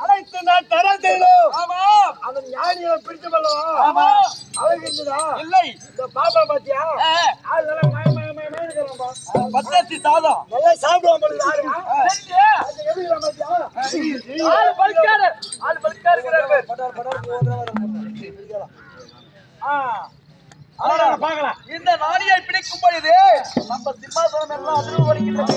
அனைத்து நான் தர செய்யணும் ஆமா அந்த ஞானியை பிடிச்சு கொள்ளவா? ஆமா. அழகு இருந்ததா இல்லை. இந்த பாப்பா பாத்தியா? அதெல்லாம் மய மய மய மய இருக்கிறான்பா? பச்சரிசி சாதம். நல்லா சாப்பிடுவான் போல யாரு? சரிங்க. அது எப்படி பாத்தியா? ஆளு பழுக்காரு ஆளு பழுக்காருங்கிறாரு பட்டார் பட்டார் ஆ. அதான் பார்க்கலாம். இந்த நாடியை பிடிக்கும் பொழுது நம்ம சிம்மாசனம் எல்லாம் அதிர்வு வருகின்றது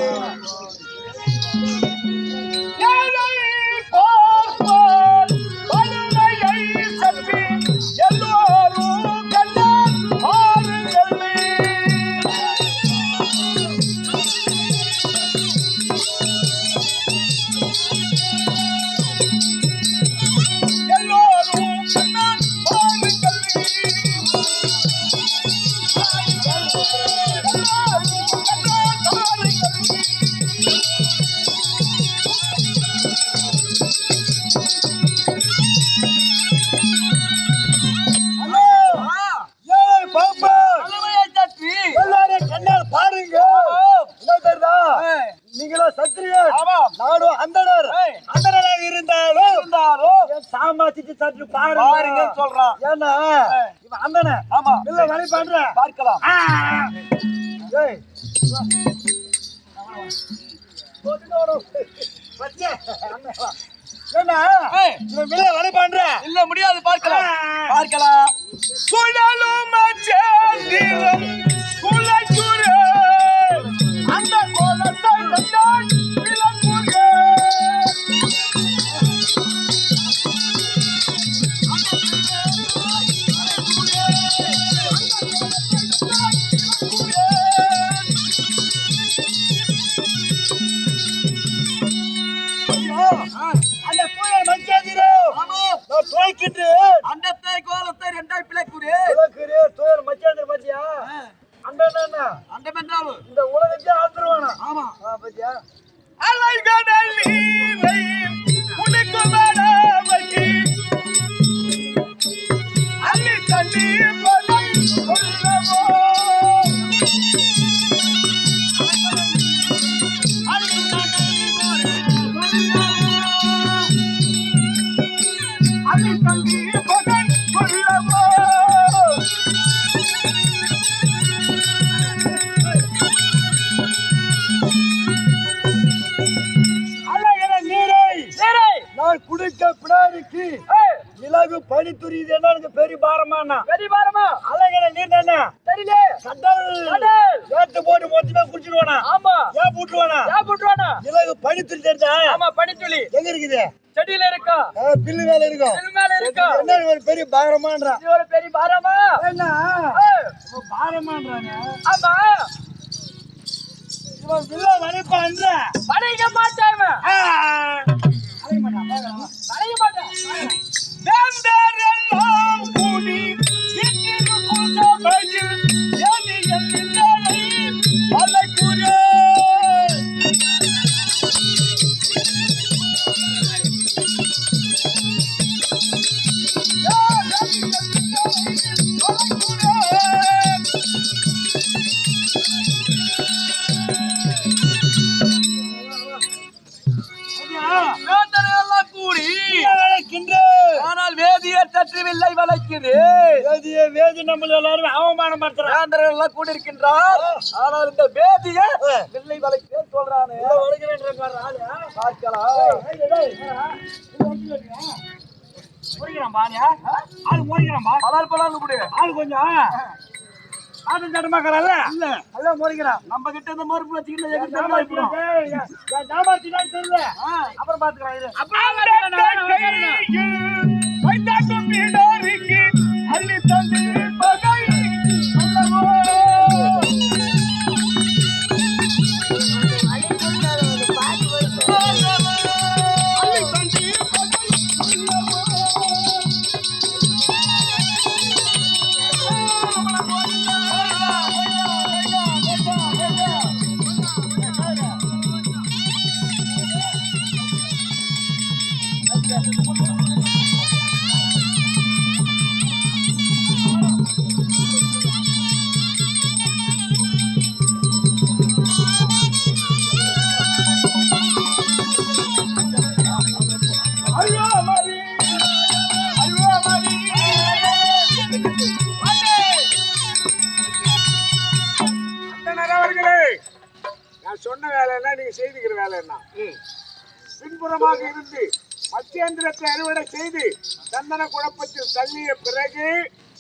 இவன் வில்ல வழி பண்ற இல்ல முடியாது பார்க்கலாம். பார்க்கலாம். இந்த உலகத்தையே ஆத்துருவானா ஆமா. பாத்தியா? அழகிற துரியுது என்ன எனக்கு பெரிய பாரமானா பெரிய பாரமா அழகிற நீர் தானே தெரியல. கடல் கடல். ஏத்து போட்டு மொத்தமா குடிச்சிருவானா? ஆமா. ஏன் போட்டுருவானா? ஏன் போட்டுவானா இலகு பனி துரி தெரிஞ்சா ஆமா பனித்துளி. எங்க இருக்குது? செடியில இருக்கா? பில்லு மேல இருக்கும் செடி மேல இருக்கா? என்ன ஒரு பெரிய பாரமான்றா? இது ஒரு பெரிய பாரமா? என்ன? பாரமான்றானே? ஆமா. இவன் வில்ல மாட்டாம அழைக்க மாட்டான். படைக்க மாட்டான் வில்லை வளைக்குது வேதிய வேதி நம்மள எல்லாரும் அவமானம் படுத்துறான் வேந்தர்கள் எல்லாம் கூடி இருக்கின்றார் ஆனால் இந்த வேதியர் வில்லை வளைக்கு சொல்றானே பார்க்கலாம் பலால் கூடு ஆள் கொஞ்சம் ஆட்டம் சட்டமாக்கறல்ல இல்ல முறைக்கிறான் நம்ம கிட்ட இந்த மறுப்பு வச்சுக்கிட்டு எங்க ஏமாத்தினான்னு தெரியல அப்புறம் பாத்துக்கலாம் இது ஆ நீங்க செய்துக்கிற வேலை என்ன? பின்புறமாக இருந்து மத்தியந்திரத்தை அறுவடை செய்து சந்தன குழப்பத்தில் தள்ளிய பிறகு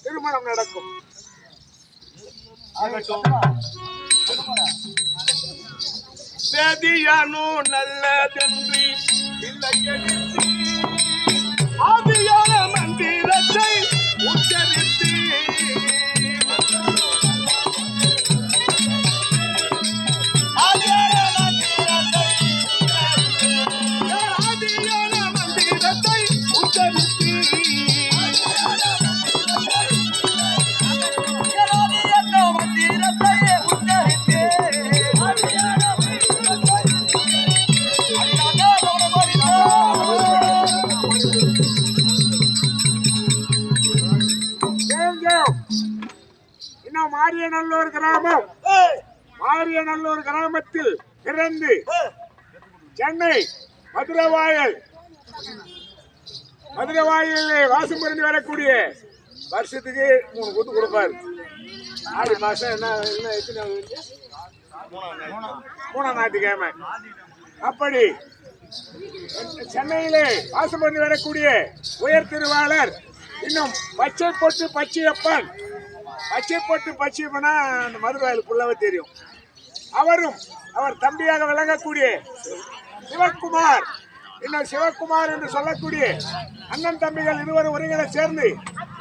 திருமணம் நடக்கும். செதியனு நல்லதென்று ஆதியான மாரியநல்லூர் கிராமம். மாரியநல்லூர் கிராமத்தில் பிறந்து சென்னை மதுரவாயல் மதுரவாயலில் வாசம் புரிந்து வரக்கூடிய வருஷத்துக்கு மூணு குத்து கொடுப்பாரு. ஆடி மாசம் என்ன என்ன எத்தனை? மூணாம் ஞாயிற்றுக்கிழமை. அப்படி சென்னையிலே வாசம் பண்ணி வரக்கூடிய உயர் திருவாளர் இன்னும் பச்சை பொட்டு பச்சையப்பன் பச்சை பொட்டு பச்சையப்பனா அந்த மதுரவாயலுக்குள்ளவே தெரியும். அவரும் அவர் தம்பியாக விளங்கக்கூடிய சிவக்குமார் இன்னும் சிவக்குமார் என்று சொல்லக்கூடிய அண்ணன் தம்பிகள் இருவரும் ஒருங்கிற சேர்ந்து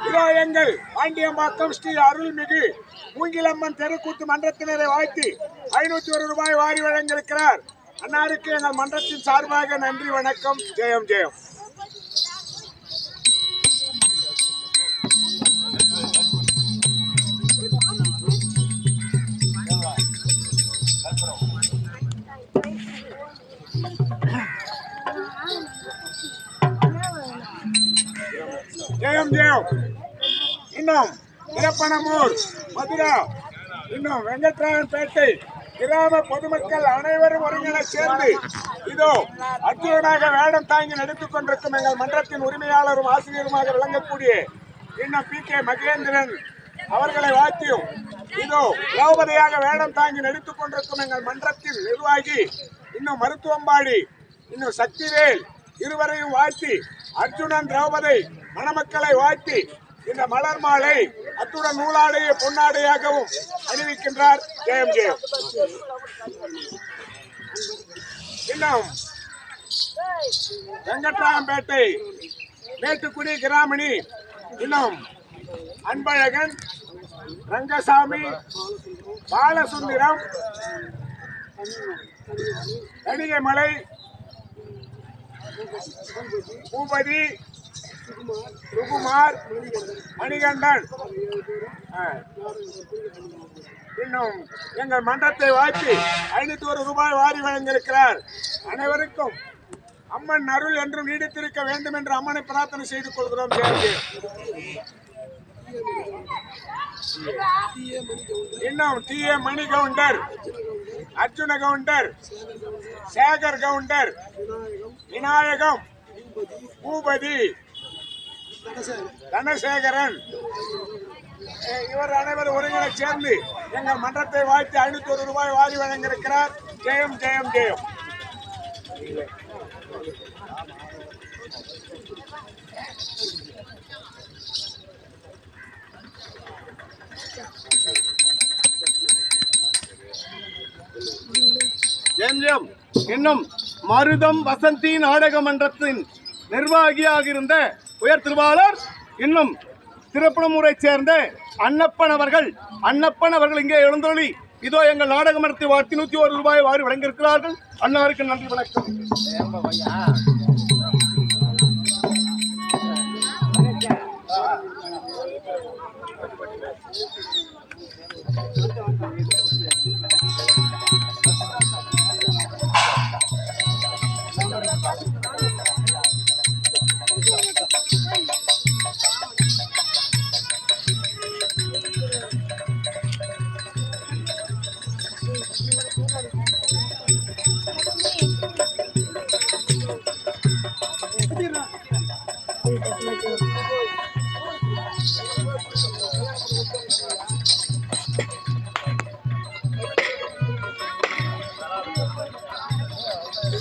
இதோ எங்கள் பாண்டியம்பாக்கம் ஸ்ரீ அருள்மிகு மூங்கிலம்மன் தெருக்கூத்து மன்றத்தினரை வாழ்த்தி ஐநூத்தி ஒரு ரூபாய் வாரி வழங்கியிருக்கிறார். அன்னாருக்கு எங்கள் மன்றத்தின் சார்பாக நன்றி வணக்கம் ஜெயம் ஜெயம். ஜெயம் ஜெயம் இன்னும் இரப்பனமூர் மதுரா இன்னும் வெங்கட்ராயன் பேட்டை கிராம பொதுமக்கள் அனைவரும் ஒருங்கிணை சேர்ந்து இதோ அர்ஜுனனாக வேடம் தாங்கி நடித்துக் கொண்டிருக்கும் எங்கள் மன்றத்தின் உரிமையாளரும் ஆசிரியருமாக விளங்கக்கூடிய இன்னும் பி. கே. மகேந்திரன் அவர்களை வாழ்த்தியும் இதோ திரௌபதியாக வேடம் தாங்கி நடித்துக் கொண்டிருக்கும் எங்கள் மன்றத்தின் நிர்வாகி இன்னும் மருத்துவம்பாடி இன்னும் சக்திவேல் இருவரையும் வாழ்த்தி அர்ஜுனன் திரௌபதி மணமக்களை வாழ்த்தி இந்த மலர் மாலை அத்துடன் நூலாடையை பொன்னாடையாகவும் அணிவிக்கின்றார். ஜெயம் ஜெயம். இன்னும் வெங்கட்ராம்பேட்டை மேட்டுக்குடி கிராமணி இன்னும் அன்பழகன் ரங்கசாமி பாலசுந்தரம் கணிகைமலை பூபதி சுகுமார் மணிகண்டன். இன்னும் எங்கள் மன்றத்தை வாழ்த்தி ஐநூத்தி ஒரு ரூபாய் வாரி வழங்கியிருக்கிறார். அனைவருக்கும் அம்மன் அருள் என்றும் நீடித்திருக்க வேண்டும் என்று அம்மனை பிரார்த்தனை செய்து கொள்கிறோம் இன்னும் டி ஏ மணி கவுண்டர் அர்ஜுன கவுண்டர் சேகர் கவுண்டர் விநாயகம் பூபதி தனசேகரன். இவர் அனைவரும் ஒருங்கிணை சேர்ந்து எங்கள் மன்றத்தை வாழ்த்து ஐநூத்தி ஒரு ரூபாய் வாரி வழங்கியிருக்கிறார். ஜெயம் ஜெயம் ஜெயம் ஜெயம். எம்எம் என்னும் மருதம் வசந்தி நாடக மன்றத்தின் நிர்வாகியாக இருந்த உயர் திருவாளர் இன்னும் திருப்பணமுறை சேர்ந்த அன்னப்பன் அவர்கள் அன்னப்பன் அவர்கள் இங்கே எழுந்தொழி இதோ எங்கள் நாடக மன்றத்தை வாழ்த்தி நூற்றி ஒரு ரூபாய் வாரி வழங்கியிருக்கிறார்கள் அன்னாருக்கு நன்றி வணக்கம்